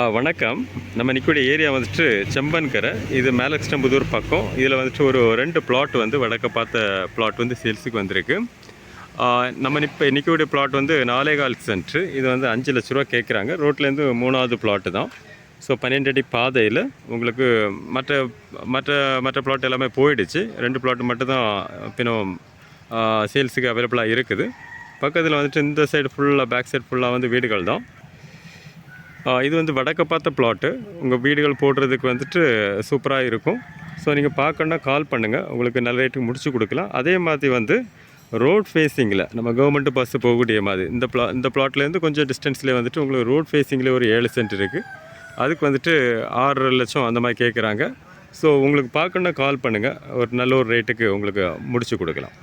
ஆ, வணக்கம். நம்ம நிற்கக்கூடிய ஏரியா வந்துட்டு செம்பன்கரை. இது மேலக்ஸ்டம்புதூர் பக்கம். இதில் வந்துட்டு ஒரு ரெண்டு பிளாட் வந்து வடக்க பார்த்த பிளாட் வந்து சேல்ஸுக்கு வந்திருக்கு. நம்ம இப்போ நிற்கக்கூடிய பிளாட் வந்து நாலேகால் சென்ட்ரு இது வந்து அஞ்சு லட்ச ரூபா கேட்குறாங்க ரோட்லேருந்து மூணாவது பிளாட்டு தான். ஸோ பன்னெண்டு அடி பாதையில் உங்களுக்கு மற்ற மற்ற மற்ற பிளாட் எல்லாமே போயிடுச்சு. ரெண்டு பிளாட் மட்டும்தான் பின்னும் சேல்ஸுக்கு அவைலபிளாக இருக்குது. பக்கத்தில் வந்துட்டு இந்த சைடு ஃபுல்லாக பேக் சைடு ஃபுல்லாக வந்து வீடுகள் தான். இது வந்து வடக்க பார்த்த பிளாட்டு உங்கள் வீடுகள் போடுறதுக்கு வந்துட்டு சூப்பராக இருக்கும். ஸோ நீங்கள் பார்க்கணுன்னா கால் பண்ணுங்கள் உங்களுக்கு நல்ல ரேட்டுக்கு முடிச்சு கொடுக்கலாம். அதே மாதிரி வந்து ரோட் ஃபேஸிங்கில் நம்ம கவர்மெண்ட் பஸ்ஸு போகக்கூடிய மாதிரி இந்த பிளா இந்த பிளாட்லேருந்து கொஞ்சம் டிஸ்டன்ஸ்லேயே வந்துட்டு உங்களுக்கு ரோட் ஃபேஸிங்கில் ஒரு ஏழு சென்ட் இருக்குது அதுக்கு வந்துட்டு ஆறரை லட்சம் அந்த மாதிரி கேட்குறாங்க ஸோ உங்களுக்கு பார்க்கணுன்னா கால் பண்ணுங்கள் ஒரு நல்ல ஒரு ரேட்டுக்கு உங்களுக்கு முடிச்சு கொடுக்கலாம்.